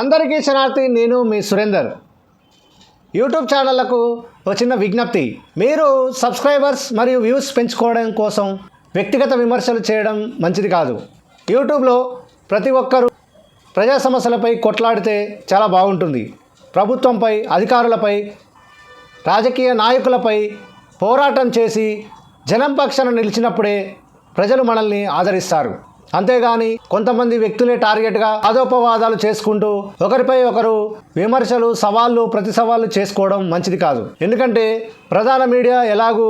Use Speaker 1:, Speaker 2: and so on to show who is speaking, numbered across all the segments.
Speaker 1: అందరికీ శరణార్థి నేను మీ సురేందర్. యూట్యూబ్ ఛానళ్ళకు ఒక చిన్న విజ్ఞప్తి. మీరు సబ్స్క్రైబర్స్ మరియు వ్యూస్ పెంచుకోవడం కోసం వ్యక్తిగత విమర్శలు చేయడం మంచిది కాదు. యూట్యూబ్లో ప్రతి ఒక్కరూ ప్రజా సమస్యలపై కొట్లాడితే చాలా బాగుంటుంది. ప్రభుత్వంపై అధికారులపై రాజకీయ నాయకులపై పోరాటం చేసి జనం పక్షాన నిలిచినప్పుడే ప్రజలు మనల్ని ఆదరిస్తారు. అంతేగాని కొంతమంది వ్యక్తులే టార్గెట్గా అదోపవాదాలు చేసుకుంటూ ఒకరిపై ఒకరు విమర్శలు సవాళ్ళు ప్రతి సవాళ్ళు చేసుకోవడం మంచిది కాదు. ఎందుకంటే ప్రధాన మీడియా ఎలాగూ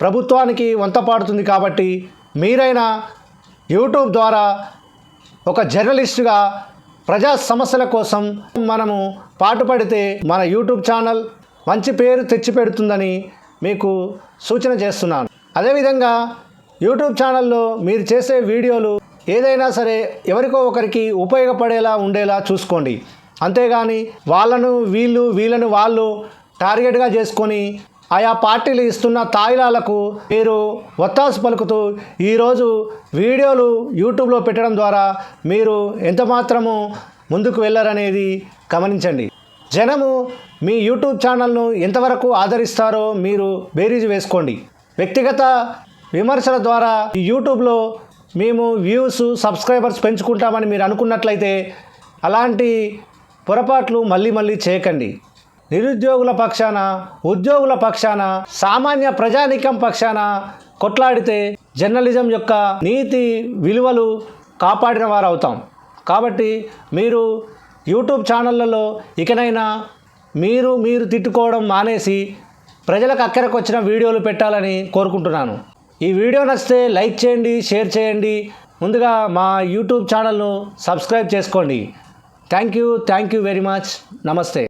Speaker 1: ప్రభుత్వానికి వంతపాడుతుంది కాబట్టి మీరైనా యూట్యూబ్ ద్వారా ఒక జర్నలిస్టుగా ప్రజా సమస్యల కోసం మనము పాటుపడితే మన యూట్యూబ్ ఛానల్ మంచి పేరు తెచ్చిపెడుతుందని మీకు సూచన చేస్తున్నాను. అదేవిధంగా యూట్యూబ్ ఛానల్లో మీరు చేసే వీడియోలు ఏదైనా సరే ఎవరికో ఒకరికి ఉపయోగపడేలా ఉండేలా చూసుకోండి. అంతేగాని వాళ్ళను వీళ్ళు వీళ్ళను వాళ్ళు టార్గెట్గా చేసుకొని ఆయా పార్టీలు ఇస్తున్న తాయిలాలకు మీరు ఒత్తాసు పలుకుతూ ఈరోజు వీడియోలు యూట్యూబ్లో పెట్టడం ద్వారా మీరు ఎంత మాత్రము ముందుకు వెళ్ళారనేది గమనించండి. జనము మీ యూట్యూబ్ ఛానల్ను ఎంతవరకు ఆదరిస్తారో మీరు బేరీజు వేసుకోండి. వ్యక్తిగత విమర్శల ద్వారా ఈ యూట్యూబ్లో మేము వ్యూస్ సబ్స్క్రైబర్స్ పెంచుకుంటామని మీరు అనుకున్నట్లయితే అలాంటి పొరపాట్లు మళ్ళీ మళ్ళీ చేయకండి. నిరుద్యోగుల పక్షాన ఉద్యోగుల పక్షాన సామాన్య ప్రజానికం పక్షాన కొట్లాడితే జర్నలిజం యొక్క నీతి విలువలు కాపాడిన వారు అవుతాం కాబట్టి మీరు యూట్యూబ్ ఛానళ్ళలో ఇకనైనా మీరు మీరు తిట్టుకోవడం మానేసి ప్రజలకు అక్కరకు వచ్చిన వీడియోలు పెట్టాలని కోరుకుంటున్నాను. ఈ వీడియో నచ్చితే లైక్ చేయండి షేర్ చేయండి. ముందుగా మా యూట్యూబ్ ఛానల్ను సబ్స్క్రైబ్ చేసుకోండి. Thank you thank you very much. నమస్తే.